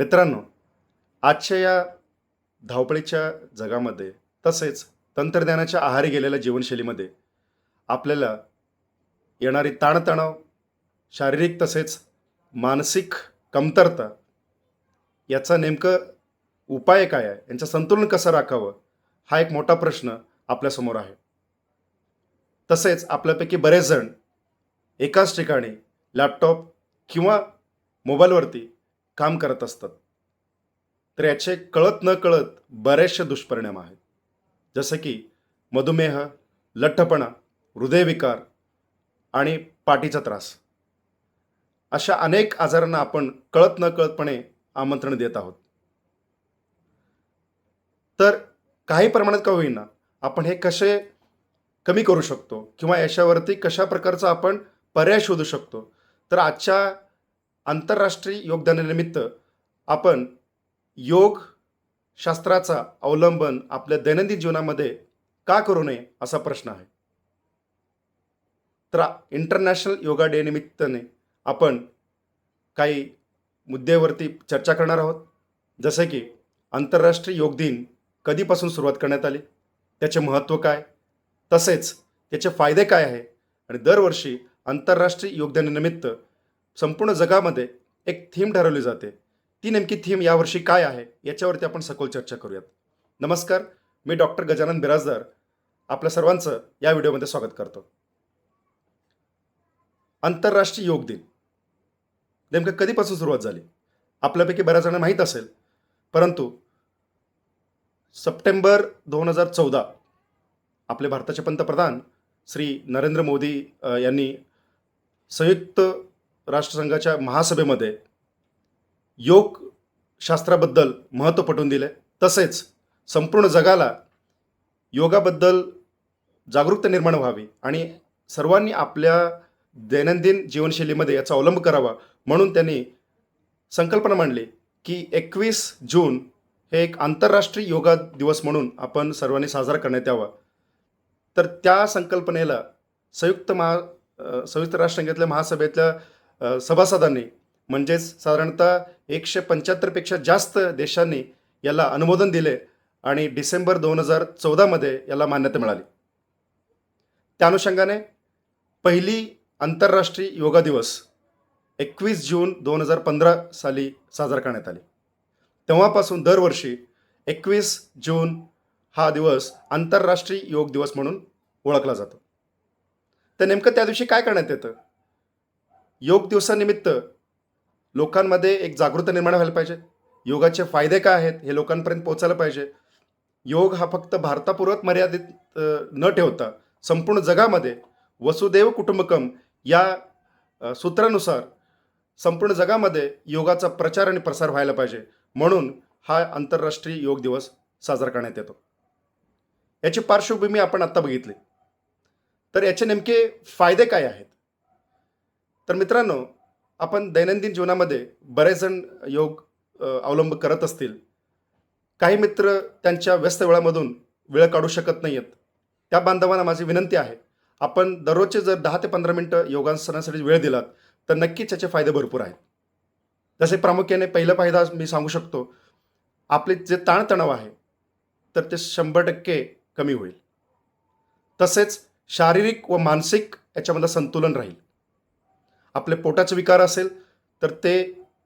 मित्रांनो आजच्या या धावपळीच्या जगामध्ये तसेच तंत्रज्ञानाच्या आहारी गेलेल्या जीवनशैलीमध्ये आपल्याला येणारी ताणतणाव शारीरिक तसेच मानसिक कमतरता याचा नेमकं उपाय काय आहे? यांचं संतुलन कसं राखावं? हा एक मोठा प्रश्न आपल्यासमोर आहे. तसेच आपल्यापैकी बरेच जण एकाच ठिकाणी लॅपटॉप किंवा मोबाईलवरती काम करत असतात. तर याचे कळत न कळत बरेचसे दुष्परिणाम आहेत. जसं की मधुमेह लठ्ठपणा हृदयविकार आणि पाठीचा त्रास. अशा अनेक आजारांना आपण कळत न कळतपणे आमंत्रण देत आहोत. तर काही प्रमाणात का होईना आपण हे कसे कमी करू शकतो किंवा याच्यावरती कशा प्रकारचा आपण पर्याय शोधू शकतो? तर आजच्या आंतरराष्ट्रीय योगदानानिमित्त आपण योग शास्त्राचा अवलंबन आपल्या दैनंदिन जीवनामध्ये का करू नये असा प्रश्न आहे. तर इंटरनॅशनल योगा डे निमित्ताने आपण काही मुद्द्यावरती चर्चा करणार आहोत. जसे की आंतरराष्ट्रीय योग दिन कधीपासून सुरुवात करण्यात आली? त्याचे महत्त्व काय? तसेच त्याचे फायदे काय आहे? आणि दरवर्षी आंतरराष्ट्रीय योगदानानिमित्त संपूर्ण जगामध्ये एक थीम ठरवली जाते. ती नेमकी थीम यावर्षी काय आहे याच्यावरती आपण सखोल चर्चा करूयात. नमस्कार मी डॉक्टर गजानन बिराजदार आपल्या सर्वांचं या व्हिडिओमध्ये स्वागत करतो. आंतरराष्ट्रीय योग दिन. नेमकं कधीपासून सुरुवात झाली? आपल्यापैकी बऱ्याच जणांना माहीत असेल परंतु सप्टेंबर दोन हजार चौदा आपले भारताचे पंतप्रधान श्री नरेंद्र मोदी यांनी संयुक्त राष्ट्रसंघाच्या महासभेमध्ये योग शास्त्राबद्दल महत्त्व पटवून दिले. तसेच संपूर्ण जगाला योगाबद्दल जागरूकता निर्माण व्हावी आणि सर्वांनी आपल्या दैनंदिन जीवनशैलीमध्ये याचा अवलंब करावा म्हणून त्यांनी संकल्पना मांडली की एकवीस जून हे एक आंतरराष्ट्रीय योगा दिवस म्हणून आपण सर्वांनी साजरा करण्यात यावा. तर त्या संकल्पनेला संयुक्त महा संयुक्त राष्ट्रसंघातल्या महासभेतल्या सभासदांनी म्हणजेच साधारणतः एकशे पंच्याहत्तरपेक्षा जास्त देशांनी याला अनुमोदन दिले आणि डिसेंबर दोन हजार चौदामध्ये याला मान्यता मिळाली. त्या अनुषंगाने पहिली आंतरराष्ट्रीय योगा दिवस एकवीस जून दोन हजार पंधरा साली साजरा करण्यात आली. तेव्हापासून दरवर्षी एकवीस जून हा दिवस आंतरराष्ट्रीय योग दिवस म्हणून ओळखला जातो. तर नेमकं त्या दिवशी काय करण्यात येतं? योग दिवसानिमित्त लोकांमध्ये एक जागृती निर्माण व्हायला पाहिजे. योगाचे फायदे काय आहेत हे लोकांपर्यंत पोहोचायला पाहिजे. योग हा फक्त भारतापुरत मर्यादित न ठेवता संपूर्ण जगामध्ये वसुदेव कुटुंबकम या सूत्रानुसार संपूर्ण जगामध्ये योगाचा प्रचार आणि प्रसार व्हायला पाहिजे. म्हणून हा आंतरराष्ट्रीय योग दिवस साजरा करण्यात येतो. याची पार्श्वभूमी आपण आत्ता बघितली. तर याचे नेमके फायदे काय आहेत? तर मित्रांनो आपण दैनंदिन जीवनामध्ये बरेचजण योग अवलंब करत असतील. काही मित्र त्यांच्या व्यस्त वेळामधून वेळ काढू शकत नाही आहेत त्या बांधवांना माझी विनंती आहे आपण दररोजचे जर दहा ते पंधरा मिनटं योगासनासाठी वेळ दिलात तर नक्कीच याचे फायदे भरपूर आहेत. जसे प्रामुख्याने पहिला फायदा मी सांगू शकतो आपले जे ताणतणाव आहे तर ते शंभर टक्के कमी होईल. तसेच शारीरिक व मानसिक याच्यामधलं संतुलन राहील. आपले पोटाचे विकार असेल तर ते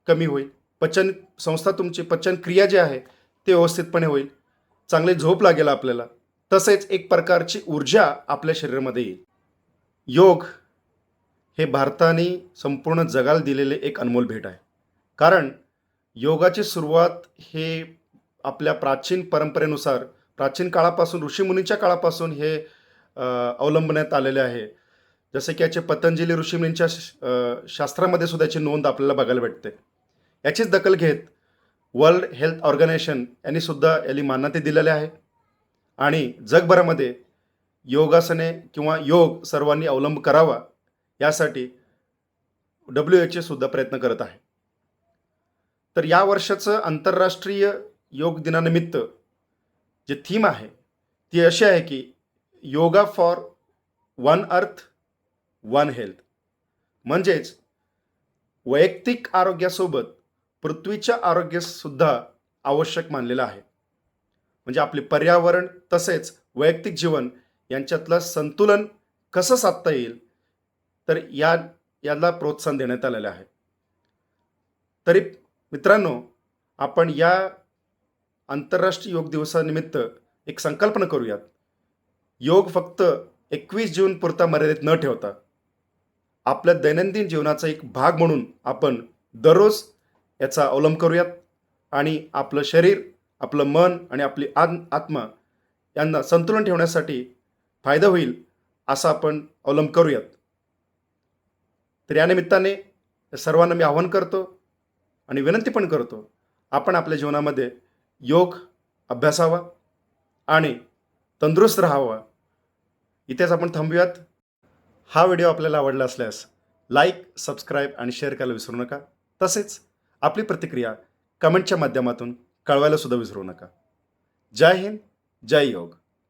कमी होईल. पचन संस्था तुमची पचन क्रिया जी आहे ते व्यवस्थितपणे होईल. चांगली झोप लागेल आपल्याला. तसेच एक प्रकारची ऊर्जा आपल्या शरीरामध्ये येईल. योग हे भारताने संपूर्ण जगाला दिलेले एक अनमोल भेट आहे. कारण योगाची सुरुवात हे आपल्या प्राचीन परंपरेनुसार प्राचीन काळापासून ऋषीमुनीच्या काळापासून हे अवलंबण्यात आलेले आहे. जसे की याचे पतंजली ऋषीमुनींच्या श- शास्त्रामध्ये सुद्धा याची नोंद आपल्याला बघायला भेटते. याचीच दखल घेत वर्ल्ड हेल्थ ऑर्गनायझेशन यांनी सुद्धा मान्यता दिलेली आहे. आणि जगभरामध्ये योगासने किंवा योग सर्वांनी अवलंब करावा यासाठी डब्ल्यू एच सुद्धा प्रयत्न करत आहे. तर या वर्षाचं आंतरराष्ट्रीय योग दिनानिमित्त जे थीम आहे ती अशी आहे की yoga for one earth one health. म्हणजेच वैयक्तिक आरोग्यासोबत पृथ्वीच्या आरोग्यसुद्धा आवश्यक मानलेलं आहे. म्हणजे आपले पर्यावरण तसेच वैयक्तिक जीवन यांच्यातलं संतुलन कसं साधता येईल तर या याला प्रोत्साहन देण्यात आलेलं आहे. तरी मित्रांनो आपण या आंतरराष्ट्रीय योग दिवसानिमित्त एक संकल्पना करूयात. योग फक्त एकवीस जून पुरता मर्यादित न ठेवता. आपल्या दैनंदिन जीवनाचा एक भाग म्हणून आपण दररोज याचा अवलंब करूयात. आणि आपलं शरीर आपलं मन आणि आपली आन आत्मा यांना संतुलन ठेवण्यासाठी फायदा होईल असा आपण अवलंब करूयात. तर या निमित्ताने सर्वांना मी आवाहन करतो आणि विनंती पण करतो आपण आपल्या जीवनामध्ये योग अभ्यासावा आणि तंदुरुस्त राहावा. इथेच आपण थांबूयात. हा व्हिडिओ आपल्याला आवडला असल्यास लाईक सबस्क्राईब आणि शेअर करायला विसरू नका. तसेच आपली प्रतिक्रिया कमेंटच्या माध्यमातून कळवायलासुद्धा विसरू नका. जय हिंद जय योग.